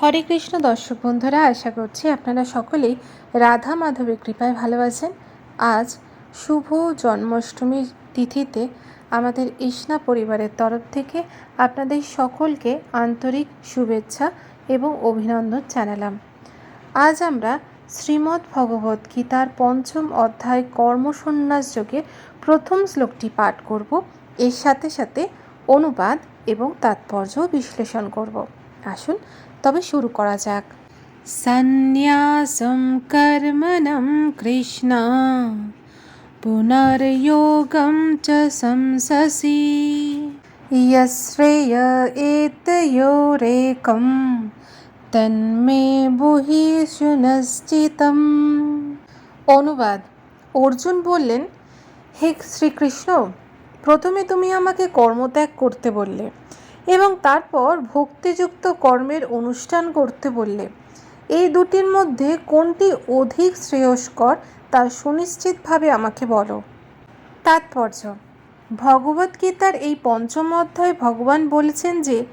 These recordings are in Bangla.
হরে কৃষ্ণ দর্শক বন্ধুরা, আশা করছি আপনারা সকলেই রাধা মাধবের কৃপায় ভালো আছেন। আজ শুভ জন্মাষ্টমীর তিথিতে আমাদের ইসনা পরিবারের তরফ থেকে আপনাদের সকলকে আন্তরিক শুভেচ্ছা এবং অভিনন্দন জানালাম। আজ আমরা শ্রীমদ্ ভগবত গীতার পঞ্চম অধ্যায় কর্মসন্ন্যাস যোগের প্রথম শ্লোকটি পাঠ করব। এর সাথে সাথে অনুবাদ এবং তাৎপর্য বিশ্লেষণ করব। আসুন তবে শুরু করা যাক সন্ন্যাসম কর্মণম কৃষ্ণ পুনর্যোগম চ সংসসি यश्रेय एतयोरेकं তন্মে বুহি সুনশ্চিতম অনুবাদ অর্জুন বললেন হে শ্রীকৃষ্ণ প্রথমে তুমি আমাকে কর্মত্যাগ করতে বললে এবং তারপর ভক্তিযুক্ত কর্মের অনুষ্ঠান করতে বললে। এই দুটির মধ্যে কোনটি অধিক শ্রেয়স্কর তা সুনিশ্চিতভাবে আমাকে বলো। তাৎপর্য ভগবদ্গীতার এই পঞ্চম অধ্যায় ভগবান বলেছেন যে,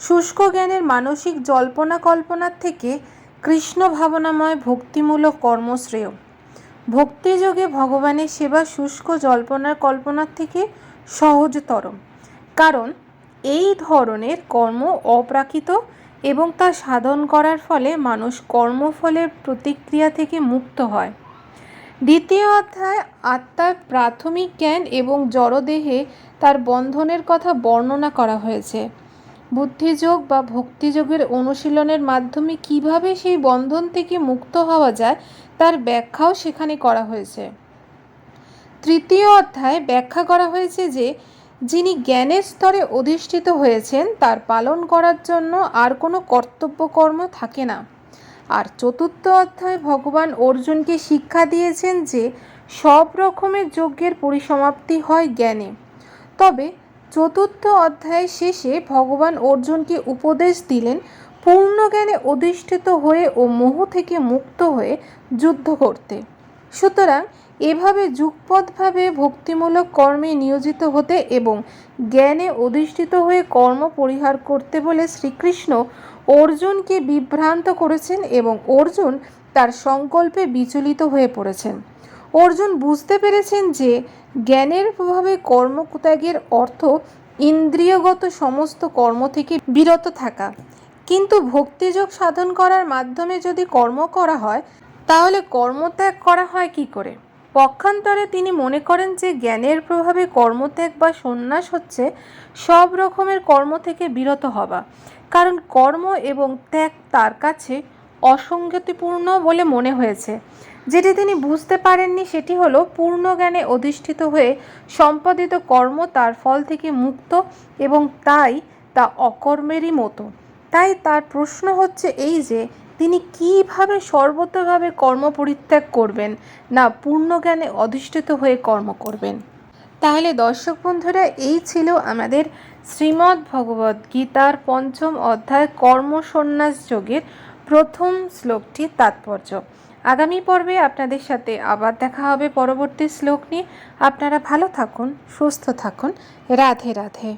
শুষ্ক জ্ঞানের মানসিক জল্পনা কল্পনার থেকে কৃষ্ণ ভাবনাময় ভক্তিমূলক কর্মশ্রেয়। ভক্তিযোগে ভগবানের সেবা শুষ্ক জল্পনার কল্পনার থেকে সহজতর। কারণ এই ধরনের কর্ম অপ্রাকৃত এবং তা সাধন করার ফলে মানুষ কর্মফলের প্রতিক্রিয়া থেকে মুক্ত হয়। দ্বিতীয় অধ্যায়, আত্মার প্রাথমিক জ্ঞান এবং জড়দেহে তার বন্ধনের কথা বর্ণনা করা হয়েছে। বুদ্ধিযোগ বা ভক্তিযোগের অনুশীলনের মাধ্যমে কীভাবে সেই বন্ধন থেকে মুক্ত হওয়া যায়, তার ব্যাখ্যাও সেখানে করা হয়েছে। তৃতীয় অধ্যায় ব্যাখ্যা করা হয়েছে যে যিনি জ্ঞানের স্তরে অধিষ্ঠিত হয়েছেন, তার পালন করার জন্য আর কোনো কর্তব্যকর্ম থাকে না। আর চতুর্থ অধ্যায় ভগবান অর্জুনকে শিক্ষা দিয়েছেন যে, সব রকমের যজ্ঞের পরিসমাপ্তি হয় জ্ঞানে। তবে চতুর্থ অধ্যায়ের শেষে ভগবান অর্জুনকে উপদেশ দিলেন, পূর্ণ জ্ঞানে অধিষ্ঠিত হয়ে ও মোহ থেকে মুক্ত হয়ে যুদ্ধ করতে। সুতরাং এভাবে যুগপথভাবে ভক্তিমূলক কর্মে নিয়োজিত হতে এবং জ্ঞানে অধিষ্ঠিত হয়ে কর্ম পরিহার করতে বলে শ্রীকৃষ্ণ অর্জুনকে বিভ্রান্ত করেছেন এবং অর্জুন তার সংকল্পে বিচলিত হয়ে পড়েছেন। অর্জুন বুঝতে পেরেছেন যে জ্ঞানের প্রভাবে কর্মত্যাগের অর্থ ইন্দ্রিয়গত সমস্ত কর্ম থেকে বিরত থাকা। কিন্তু ভক্তিযোগ সাধন করার মাধ্যমে যদি কর্ম করা হয়, তাহলে কর্মত্যাগ করা হয় কি করে? পক্ষান্তরে তিনি মনে করেন যে জ্ঞানের প্রভাবে কর্মত্যাগ বা সন্ন্যাস হচ্ছে সব রকমের কর্ম থেকে বিরত হওয়া। কারণ কর্ম এবং ত্যাগ তার কাছে অসঙ্গতিপূর্ণ বলে মনে হয়েছে। যেটি তিনি বুঝতে পারেননি সেটি হলো পূর্ণ জ্ঞানে অধিষ্ঠিত হয়ে সম্পাদিত কর্ম তার ফল থেকে মুক্ত এবং তাই তা অকর্মেরই মতো। তাই তার প্রশ্ন হচ্ছে এই যে তিনি কীভাবে সর্বতভাবে কর্ম পরিত্যাগ করবেন? না পূর্ণ জ্ঞানে অধিষ্ঠিত হয়ে কর্ম করবেন? তাহলে দর্শক বন্ধুরা, এই ছিল আমাদের শ্রীমদ্ ভগবদ গীতার পঞ্চম অধ্যায় কর্মসন্ন্যাস যোগের প্রথম শ্লোকটির তাৎপর্য। আগামী পর্বে আপনাদের সাথে আবার দেখা হবে পরবর্তী শ্লোক নিয়ে। আপনারা ভালো থাকুন, সুস্থ থাকুন। রাধে রাধে।